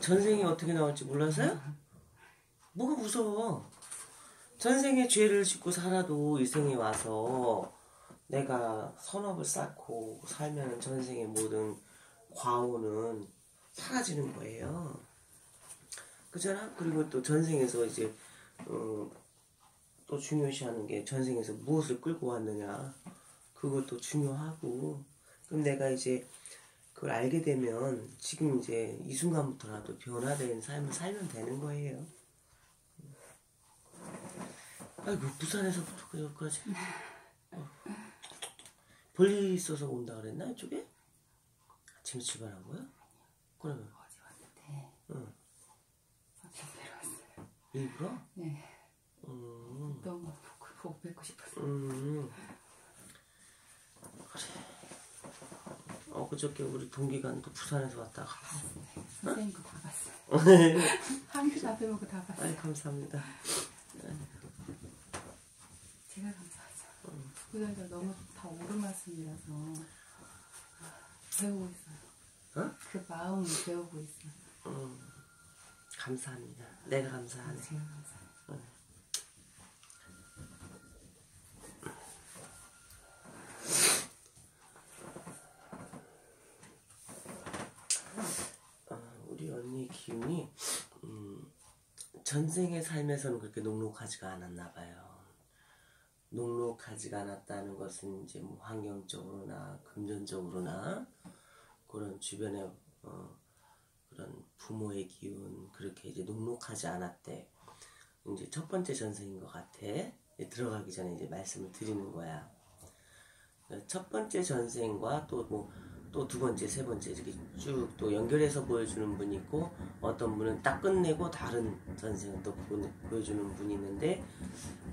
전생이 어떻게 나올지 몰라서요? 뭐가 무서워? 전생에 죄를 짓고 살아도 이 생에 와서 내가 선업을 쌓고 살면 전생의 모든 과오는 사라지는 거예요. 그잖아? 그리고 또 전생에서 이제 어, 또 중요시하는 게 전생에서 무엇을 끌고 왔느냐 그것도 중요하고 그럼 내가 이제 그걸 알게 되면 지금 이제 이 순간부터라도 변화된 삶을 살면 되는 거예요. 아이고 부산에서부터 여기까지 어. 볼일 있어서 온다 그랬나 이쪽에? 아침에 출발한 거야? 그러면 어제 왔는데 응. 어제 내려왔어요. 일부러? 네. 음, 너무 보고, 뵙고 싶어서. 음. 그래. 어 그저께 우리 동기간도 부산에서 왔다가 봤어요. 선생님 거다 봤어요. 네. 한큐 다 빼먹고 다 봤어요. 아이 감사합니다. 제가 감사하죠. 그래서 너무 다 말씀이라서 배우고 있어요. 어? 그 마음을 배우고 있어요. 음, 감사합니다. 내가 감사하네. 제가. 어, 우리 언니 기운이 음, 전생의 삶에서는 그렇게 녹록하지가 않았나 봐요. 녹록하지가 않았다는 것은 이제 뭐 환경적으로나 금전적으로나 그런 주변의 어, 그런 부모의 기운 그렇게 이제 녹록하지 않았대. 이제 첫 번째 전생인 것 같아. 들어가기 전에 이제 말씀을 드리는 거야. 첫 번째 전생과 또뭐 또 두 번째, 세 번째 이렇게 쭉 또 연결해서 보여주는 분이 있고 어떤 분은 딱 끝내고 다른 전생을 또 보, 보여주는 분이 있는데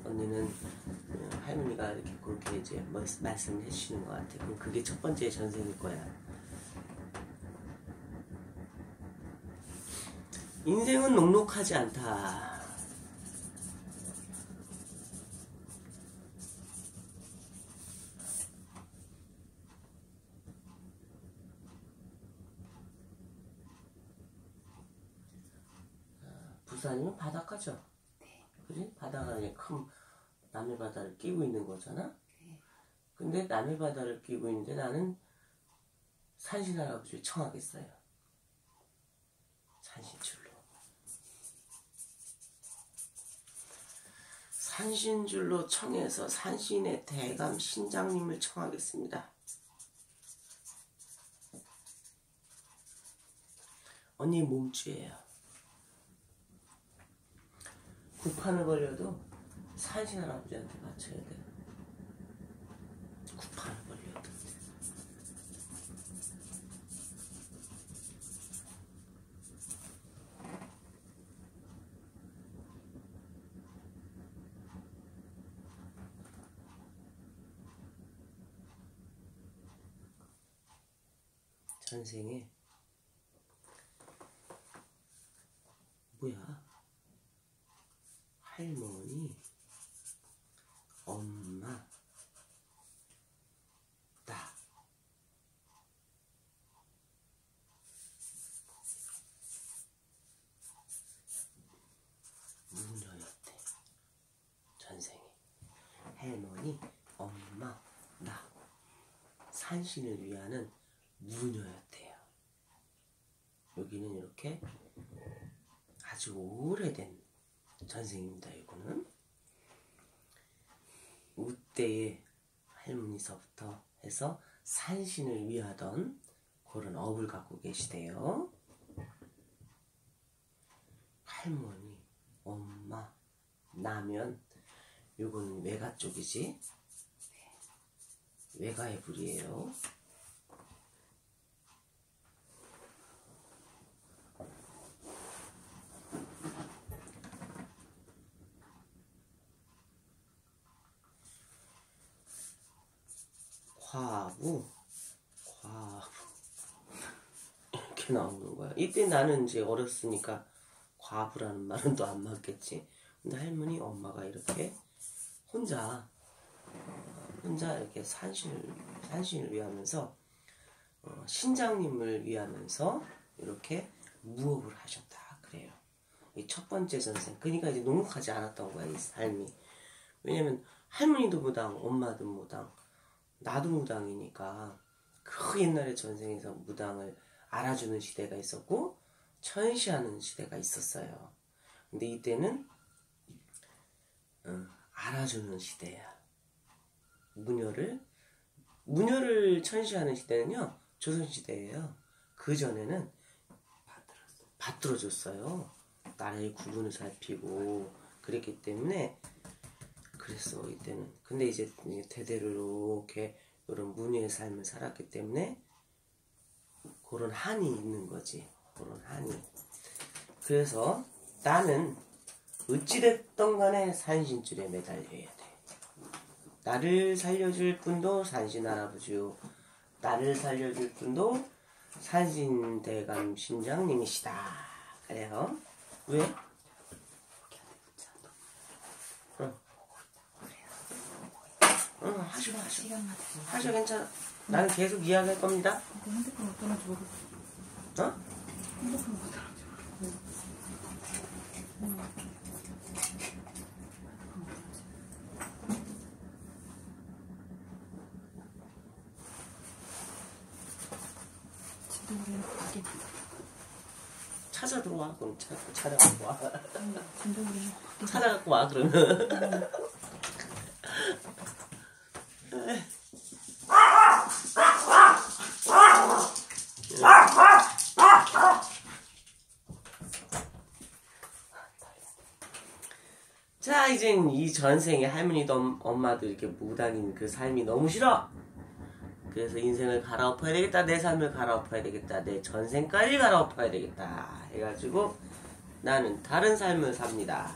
언니는 어, 할머니가 이렇게 그렇게 이제 뭐- 말씀을 해주시는 것 같아. 그럼 그게 첫 번째 전생일 거야. 인생은 녹록하지 않다. 부산이면 바닷가죠. 그지? 바다가 이큰 남해 바다를 끼고 있는 거잖아. 근데 남해 바다를 끼고 있는데 나는 산신 할아버지를 청하겠어요. 산신줄로. 산신줄로 청해서 산신의 대감 신장님을 청하겠습니다. 언니 몸주예요. 구판을 벌려도 산신 할아버지한테 맞춰야 돼요. 구판을 벌려도. 전생에 뭐야? 할머니, 엄마, 나. 무녀였대. 전생에. 할머니, 엄마, 나. 산신을 위하는 무녀였대요. 여기는 이렇게 아주 오래된 전생입니다. 이거는 우때의 할머니서부터 해서 산신을 위하던 그런 업을 갖고 계시대요. 할머니, 엄마, 나면 요건 외가 쪽이지. 외가의 불이에요. 과부, 과부 이렇게 나오는 거야. 이때 나는 이제 어렸으니까 과부라는 말은 또 안 맞겠지. 근데 할머니, 엄마가 이렇게 혼자 혼자 이렇게 산신을 산신을 위하면서 어, 신장님을 위하면서 이렇게 무업을 하셨다 그래요. 이 첫 번째 전생. 그러니까 이제 녹록하지 않았던 거야 이 삶이. 왜냐면 할머니도 무당, 엄마도 무당, 나도 무당이니까 그 옛날에 전생에서 무당을 알아주는 시대가 있었고 천시하는 시대가 있었어요. 근데 이때는 어, 알아주는 시대야. 무녀를 무녀를 천시하는 시대는요 조선 시대예요. 그 전에는 받들어줬어요. 나라의 구분을 살피고 그랬기 때문에 그랬어 이때는. 근데 이제 대대로 이렇게 이런 무녀의 삶을 살았기 때문에 그런 한이 있는 거지. 그런 한이. 그래서 나는 어찌됐던 간에 산신줄에 매달려야 돼. 나를 살려줄 분도 산신 할아버지요. 나를 살려줄 분도 산신대감 신장님이시다. 그래요. 왜? 응, 하셔, 하셔. 시간만 돼. 하셔, 괜찮아. 나는 계속 이야기할 겁니다. 근데 핸드폰 놔줘 모르겠어. 어? 핸드폰. 진동을 확인. 찾아 들어와. 그럼 찾, 찾아갖고 와. 확인. 찾아 갖고 와, 그러면. 자, 이젠 이 전생에 할머니도 엄- 엄마도 이렇게 무당인 그 삶이 너무 싫어. 그래서 인생을 갈아엎어야 되겠다. 내 삶을 갈아엎어야 되겠다. 내 전생까지 갈아엎어야 되겠다. 해가지고 나는 다른 삶을 삽니다.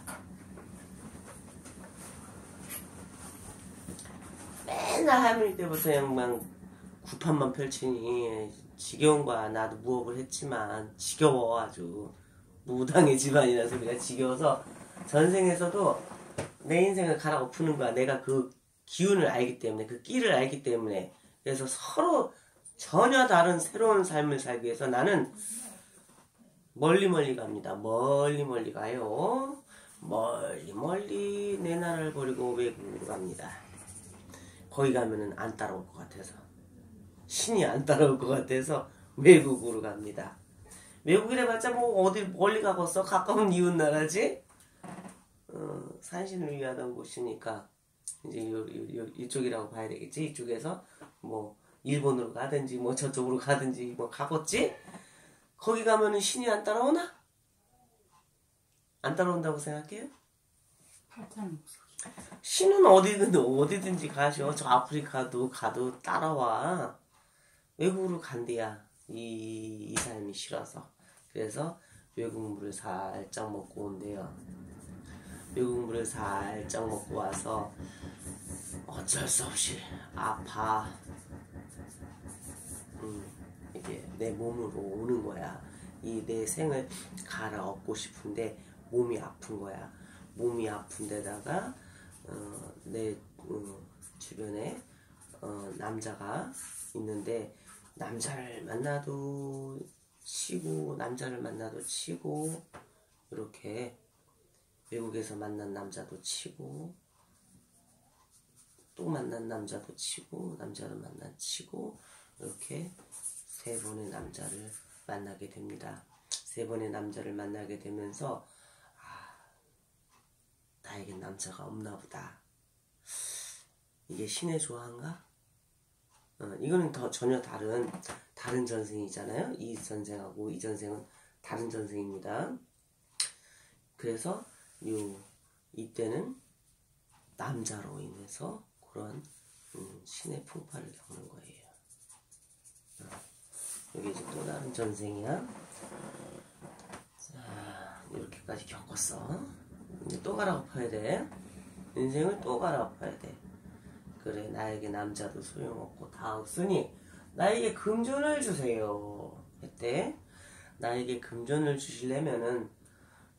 맨날 할머니 때부터 그냥 구판만 펼치니 지겨운 거야. 나도 무업을 했지만 지겨워 아주. 무당의 집안이라 소리가 지겨워서 전생에서도 내 인생을 갈아엎는 거야. 내가 그 기운을 알기 때문에 그 끼를 알기 때문에 그래서 서로 전혀 다른 새로운 삶을 살기 위해서 나는 멀리 멀리 갑니다. 멀리 멀리 가요. 멀리 멀리 내 나라를 버리고 외국으로 갑니다. 거기 가면은 안 따라올 것 같아서 신이 안 따라올 것 같아서 외국으로 갑니다. 외국이래 봤자 뭐 어디 멀리 가겠어? 가까운 이웃 나라지? 어, 산신을 위하던 곳이니까 이제 요, 요, 요, 이쪽이라고 봐야 되겠지? 이쪽에서 뭐 일본으로 가든지 뭐 저쪽으로 가든지 뭐 가겠지? 거기 가면은 신이 안 따라오나? 안 따라온다고 생각해요? 신은 어디든 어디든지 가셔. 저 아프리카도 가도 따라와. 외국으로 간대야. 이, 이 삶이 싫어서. 그래서 외국 물을 살짝 먹고 온대요. 외국 물을 살짝 먹고 와서 어쩔 수 없이 아파. 음, 이게 내 몸으로 오는 거야. 이 내 생을 갈아엎고 싶은데 몸이 아픈 거야. 몸이 아픈 데다가 어, 내 어, 주변에 어, 남자가 있는데 남자를 만나도 치고 남자를 만나도 치고 이렇게 외국에서 만난 남자도 치고 또 만난 남자도 치고 남자를 만난 치고 이렇게 세 번의 남자를 만나게 됩니다. 세 번의 남자를 만나게 되면서 나에겐 남자가 없나 보다. 이게 신의 조화인가? 어, 이거는 더 전혀 다른 다른 전생이잖아요. 이 전생하고 이 전생은 다른 전생입니다. 그래서 요 이때는 남자로 인해서 그런 음, 신의 풍파를 겪는 거예요. 어, 여기 이제 또 다른 전생이야. 자 이렇게까지 겪었어. 이제 또 갈아엎어야 돼. 인생을 또 갈아엎어야 돼. 그래 나에게 남자도 소용없고 다 없으니 나에게 금전을 주세요. 했대. 나에게 금전을 주시려면은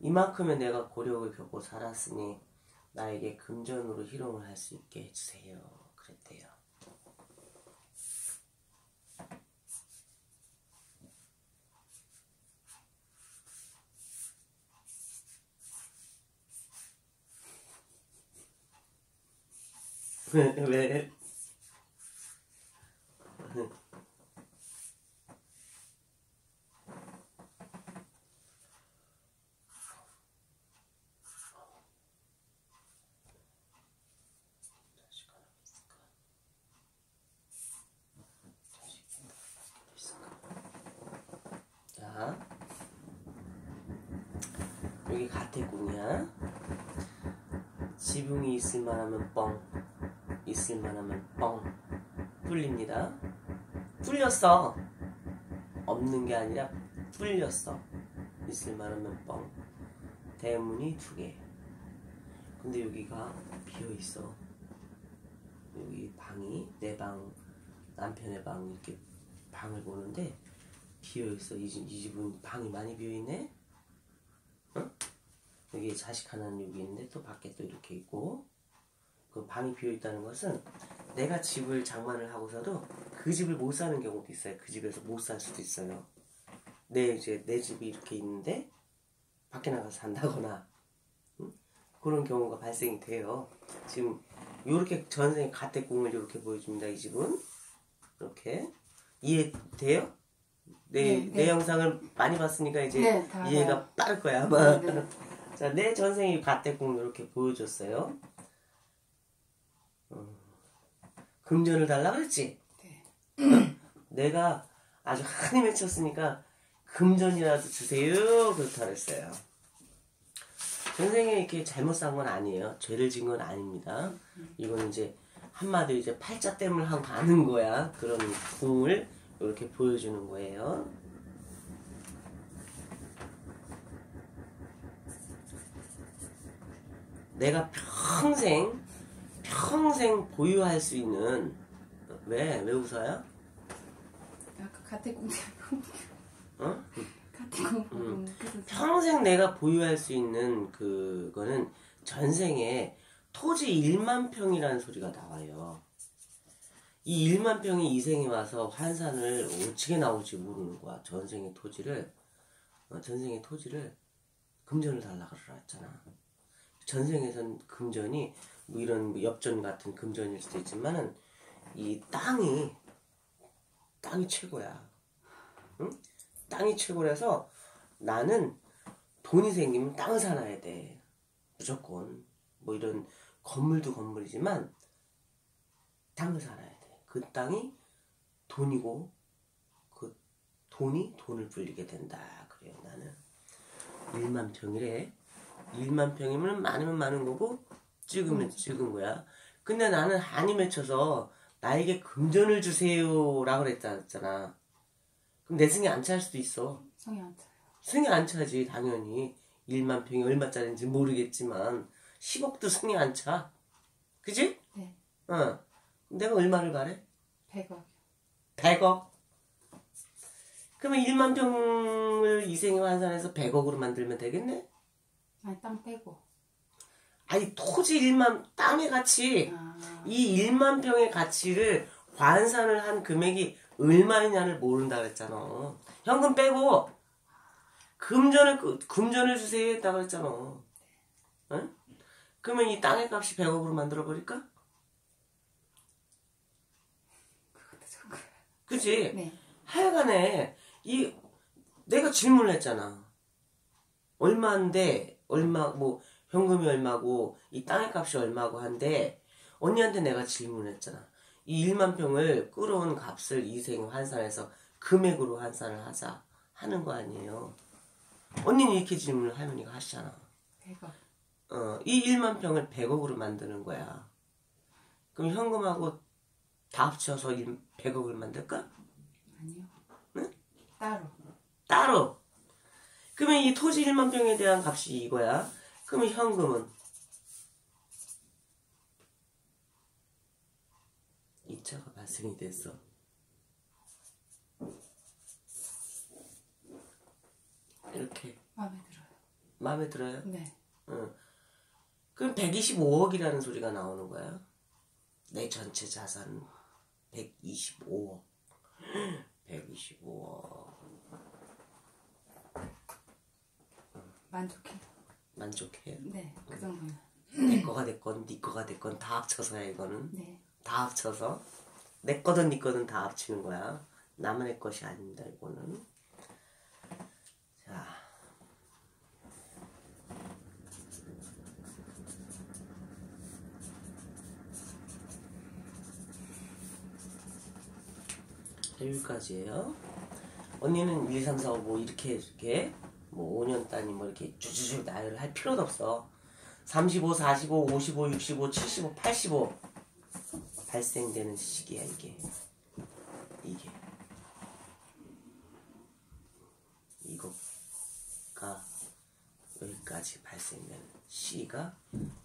이만큼의 내가 고력을 겪고 살았으니 나에게 금전으로 희롱을 할 수 있게 해주세요. 그랬대요. 왜? 가태궁이야. 지붕이 있을 만 하면 뻥, 있을 만 하면 뻥 뚫립니다. 뚫렸어. 없는 게 아니라 뚫렸어. 있을 만 하면 뻥. 대문이 두 개. 근데 여기가 비어 있어. 여기 방이 내 방, 남편의 방 이렇게 방을 보는데 비어 있어. 이, 집, 이 집은 방이 많이 비어 있네. 응? 여기 자식 하나는 여기 있는데 또 밖에 또 이렇게 있고 그 방이 비어 있다는 것은 내가 집을 장만을 하고서도 그 집을 못 사는 경우도 있어요. 그 집에서 못 살 수도 있어요. 내 이제 내 집이 이렇게 있는데 밖에 나가서 산다거나 응? 그런 경우가 발생이 돼요. 지금 이렇게 전생 가택궁을 이렇게 보여줍니다. 이 집은 이렇게 이해돼요? 내, 네, 내 네. 영상을 많이 봤으니까 이제 네, 다 이해가. 빠를 거야 아마. 자, 내 전생이 가택궁 이렇게 보여줬어요. 어, 금전을 달라 그랬지? 네. 내가 아주 한이 맺혔으니까 금전이라도 주세요. 그렇다 그랬어요. 전생에 이렇게 잘못 산 건 아니에요. 죄를 진 건 아닙니다. 이거는 이제 한마디로 이제 팔자 땜을 하고 가는 거야. 그런 궁을 이렇게 보여주는 거예요. 내가 평생 평생 보유할 수 있는 왜? 왜 웃어요? 아까 가택궁 어? 가택궁 보고 그래서 평생 내가 보유할 수 있는 그거는 전생에 토지 1만 평이라는 소리가 나와요. 이 1만 평이 이 생에 와서 환산을 어떻게 나올지 모르는 거야. 전생의 토지를 어, 전생의 토지를 금전을 달라 그러라 했잖아. 전생에선 금전이 뭐 이런 뭐 엽전 같은 금전일 수도 있지만은 이 땅이 땅이 최고야. 응? 땅이 최고라서 나는 돈이 생기면 땅을 사놔야 돼. 무조건. 뭐 이런 건물도 건물이지만 땅을 사놔야 돼. 그 땅이 돈이고 그 돈이 돈을 불리게 된다. 그래요, 나는. 1만 평이래. 1만 평이면 많으면 많은 거고 찍으면 찍은 거야. 근데 나는 한이 맺혀서 나에게 금전을 주세요라고 그랬잖아. 그럼 내 승에 안 찰 수도 있어. 성이 안 차요. 승이 안 차지 당연히 1만 평이 얼마짜리인지 모르겠지만 10억도 승이 안 차. 그지? 네. 어. 내가 얼마를 바래? 100억. 100억. 그러면 1만 평을 이생에 환산해서 100억으로 만들면 되겠네? 아니 땅 빼고. 아니 토지 1만 땅의 가치 아, 이 1만 평의 가치를 환산을 한 금액이 얼마이냐를 모른다 그랬잖아. 현금 빼고 금전을 그- 금전을 주세요 했다 그랬잖아. 응? 그러면 이 땅의 값이 100억으로 만들어 버릴까? 그지? 네. 하여간에 이 내가 질문을 했잖아. 얼마인데 얼마 뭐 현금이 얼마고 이 땅의 값이 얼마고 한데 언니한테 내가 질문했잖아. 이 1만 평을 끌어온 값을 이생 환산해서 금액으로 환산을 하자 하는 거 아니에요. 언니는 이렇게 질문을 할머니가 하시잖아. 100억. 어, 이 1만 평을 100억으로 만드는 거야. 그럼 현금하고 다 합쳐서 100억을 만들까? 아니요. 따로. 따로. 그러면 이 토지 1만 평에 대한 값이 이거야. 그러면 현금은 이차가 발생이 됐어. 이렇게 마음에 들어요. 마음에 들어요? 네. 응. 그럼 125억이라는 소리가 나오는 거야. 내 전체 자산 125억. 125억. 만족해요. 만족해요. 네. 그 정도는. 내 거가 됐건 네 거가 됐건 다 합쳐서야 이거는 네. 다 합쳐서 내 거든 네 거든 다 합치는 거야 나만의 것이 아닙니다 이거는 자 여기까지예요 언니는 1, 2, 3, 4, 5뭐 이렇게 이렇게 뭐 5년 단위 뭐 이렇게 주주주 나열을 할 필요도 없어. 35, 45, 55, 65, 75, 85 발생되는 시기야 이게. 이게. 이거가 여기까지 발생되는 시기가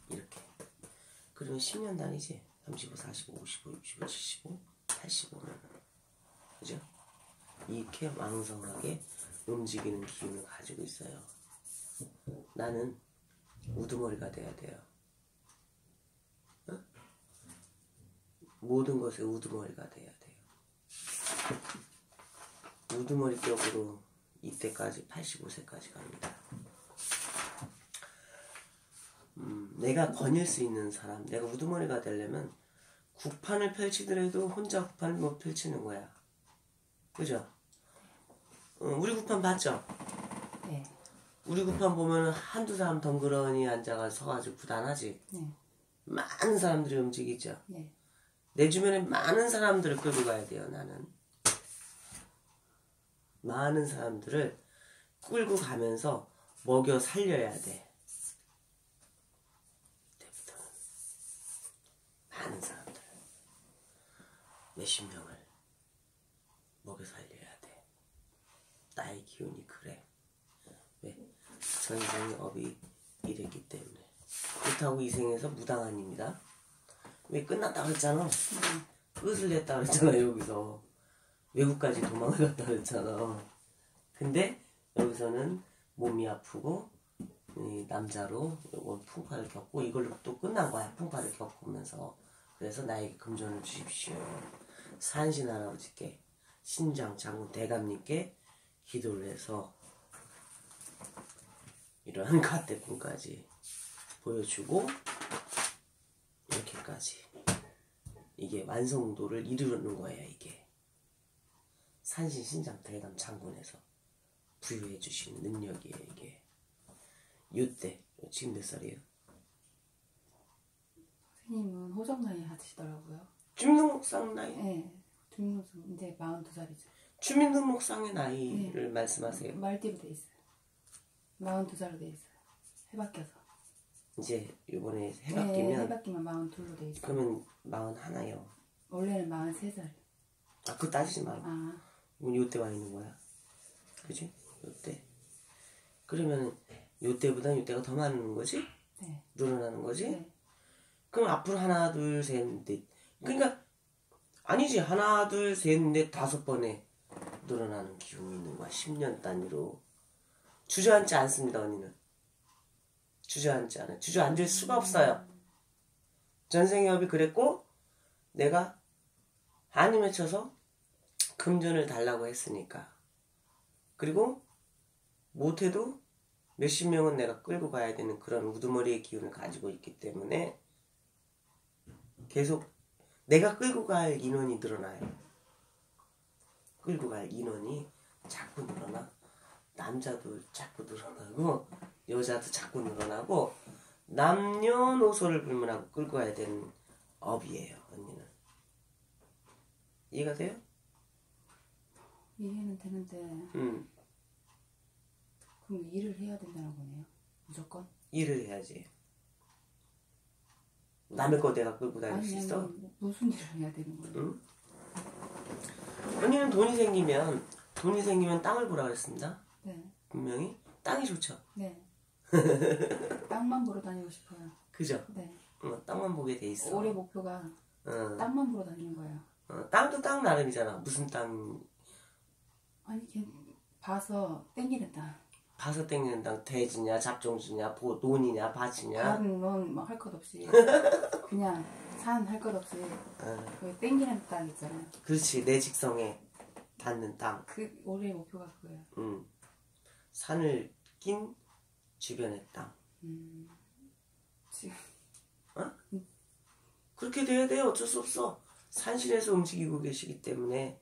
이렇게. 그러면 10년 단위지? 35, 45, 55, 65, 75, 85면. 그죠? 이렇게 왕성하게 움직이는 기운을 가지고 있어요 나는 우두머리가 돼야 돼요 모든 것에 우두머리가 돼야 돼요. 우두머리 격으로 이때까지 85세까지 갑니다. 음, 내가 거닐 수 있는 사람, 내가 우두머리가 되려면 국판을 펼치더라도 혼자 국판을 못 펼치는 거야. 그죠? 어, 우리 국판 봤죠? 네. 우리 국판 보면 한두 사람 덩그러니 앉아가 서가지고 부단하지. 네. 많은 사람들이 움직이죠. 네. 내 주변에 많은 사람들을 끌고 가야 돼요, 나는. 많은 사람들을 끌고 가면서 먹여 살려야 돼. 그때부터는. 많은 사람들. 몇십 명을 먹여 살려야 돼. 나의 기운이 그래. 왜? 전생의 업이 이랬기 때문에. 그렇다고 이 생에서 무당한 입니다. 왜 끝났다 그랬잖아. 끝을 냈다 그랬잖아 여기서 외국까지 도망을 갔다 그랬잖아. 근데 여기서는 몸이 아프고 이 남자로 요건 풍파를 겪고 이걸로 또 끝난 거야 풍파를 겪으면서 그래서 나에게 금전을 주십시오. 산신 할아버지께 신장 장군 대감님께 기도를 해서 이러한 가대꿈까지 보여주고 이렇게까지 이게 완성도를 이루는 거예요 이게 산신 신장 대감 장군에서 부여해 주신 능력이에요 이게 요때 지금 몇 살이에요? 선생님은 호적 나이 하시더라고요. 주민등록상 나이 네. 주민등록 이제 42살이죠. 주민등록상의 나이를 말씀하세요 말띠로 돼 있어요. 42살로 돼 있어요. 해바뀌어서. 이제 요번에 네, 해바뀌면 해바뀌면 42로 돼 있어요. 그러면 마흔 하나요 원래는 43살. 아 그거 따지지 말고 아, 요때 와 있는 거야. 그지? 요때. 그러면 요때보다 요때가 더 많은 거지? 네. 늘어나는 거지? 네. 그럼 앞으로 하나, 둘, 셋, 넷. 그러니까 아니지. 하나, 둘, 셋, 넷, 다섯 번에 늘어나는 기운이 있는 거야. 10년 단위로. 주저앉지 않습니다, 언니는. 주저앉지 않아요. 주저앉을 수가 없어요. 전생협이 그랬고 내가 한이 맺혀서 금전을 달라고 했으니까. 그리고 못해도 몇십 명은 내가 끌고 가야 되는 그런 우두머리의 기운을 가지고 있기 때문에 계속 내가 끌고 갈 인원이 늘어나요. 끌고 갈 인원이 자꾸 늘어나. 남자도 자꾸 늘어나고 여자도 자꾸 늘어나고 남녀노소를 불문하고 끌고 가야 되는 업이에요. 언니는. 이해가 돼요? 이해는 되는데 음. 그럼 일을 해야 된다는 거네요. 무조건. 일을 해야지. 남의 거 내가 끌고 다닐 수 아니, 있어? 아니, 무슨 일을 해야 되는 거예요? 응? 언니는 돈이 생기면 돈이 생기면 땅을 보라 그랬습니다. 네. 분명히 땅이 좋죠. 네. 땅만 보러 다니고 싶어요. 그죠? 네. 어, 땅만 보게 돼 있어. 올해 목표가 어, 땅만 보러 다니는 거예요. 어, 땅도 땅 나름이잖아. 무슨 땅 아니 걔 봐서 땡기는 땅. 봐서 땡기는 땅 대지냐 잡종지냐 보, 논이냐 밭이냐 다른 건할 것 없이 그냥 산 할 것 없이 어, 그 땡기는 땅 있잖아요. 그렇지 내 직성에 닿는 땅 그 올해 목표가 그거예요. 음. 산을 낀 주변의 땅 음, 지금 어? 그렇게 돼야 돼 어쩔 수 없어 산신에서 움직이고 계시기 때문에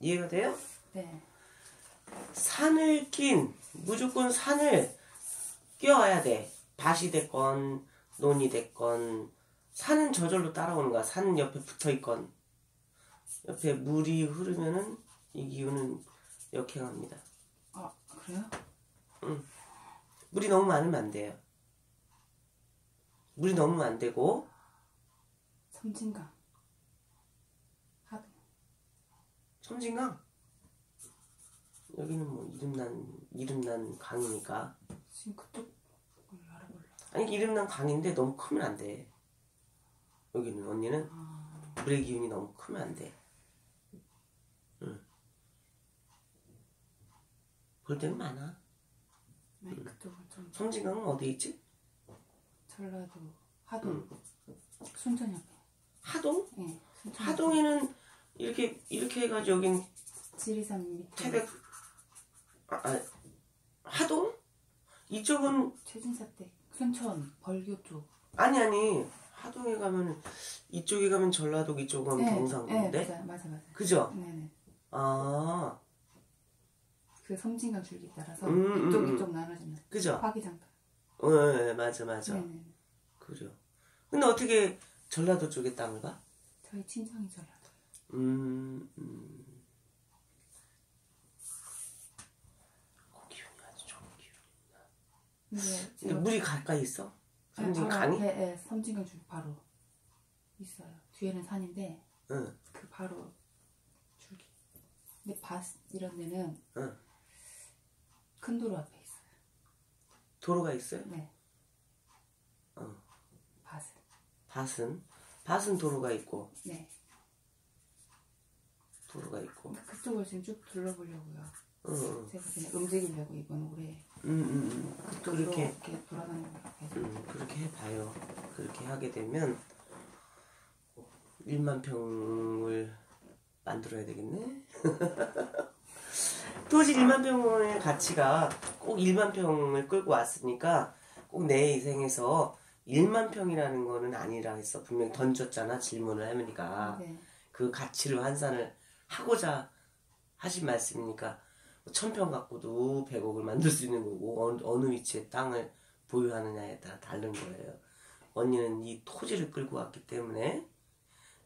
이해가 돼요? 네. 산을 낀 무조건 산을 끼워야 돼 밭이 됐건 논이 됐건 산은 저절로 따라오는 거야 산 옆에 붙어 있건 옆에 물이 흐르면은 이 기운은 역행합니다 아, 그래요? 물이 너무 많으면 안 돼요 물이 너무 안 되고 섬진강. 하도. 섬진강 여기는 뭐 이름난 이름난 강이니까 지금 그쪽 걸 알아볼라. 아니 이름난 강인데 너무 크면 안 돼. 여기는 언니는 아, 물의 기운이 너무 크면 안 돼. 응. 볼 데는 많아. 네, 그쪽은 좀 섬진강은 어디 있지? 전라도 하도 순천 옆에. 하동? 예. 순천 하동에는 이렇게 이렇게 해가지고 여긴. 지리산 밑에. 태백 아, 아 하동? 이쪽은 최진사댁. 순천 벌교 쪽. 아니 아니 하동에 가면 이쪽에 가면 전라도 이쪽은 네, 경상도인데 네, 맞아, 맞아, 맞아. 그죠? 네네. 아 그 섬진강 줄기 따라서 음, 이쪽 음, 음. 이쪽 나눠지면 그죠? 화기장터. 어 네, 맞아 맞아 네네. 그래요. 근데 어떻게 전라도 쪽에 땅을 봐? 저희 친정이 전라도. 음, 음. 그 기운이 아주 좋은 기운. 근데 근데 제가 물이 가까이 있어? 섬진 바로 강이? 앞에, 예, 섬진강 줄기 바로 있어요. 뒤에는 산인데 응, 그 바로 줄기. 근데 밭 이런 데는 응. 큰 도로 앞에 있어요. 도로가 있어요? 네. 어. 밭은. 밭은? 밭은 도로가 있고, 네. 도로가 있고. 그쪽을 지금 쭉 둘러보려고요. 응, 응, 제가 그냥 움직이려고 이번 올해 응, 응, 응. 그쪽으로 그렇게, 이렇게 돌아가는. 음, 그렇게 해봐요. 그렇게 하게 되면 1만 평을 만들어야 되겠네. 토지 1만 평의 가치가 꼭 1만 평을 끌고 왔으니까 꼭 내 인생에서 1만 평이라는 거는 아니라 했어. 분명히 던졌잖아, 질문을 하니까. 네. 그 가치를 환산을 하고자 하신 말씀이니까 천평 갖고도 100억을 만들 수 있는 거고 어느, 어느 위치에 땅을 보유하느냐에 따라 다른 거예요. 언니는 이 토지를 끌고 왔기 때문에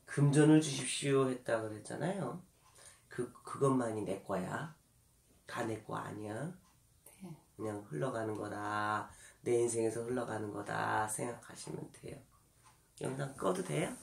금전을 주십시오 했다 그랬잖아요. 그 그것만이 내 거야. 다 내 거 아니야. 네. 그냥 흘러가는 거다. 내 인생에서 흘러가는 거다 생각하시면 돼요. 영상 꺼도 돼요?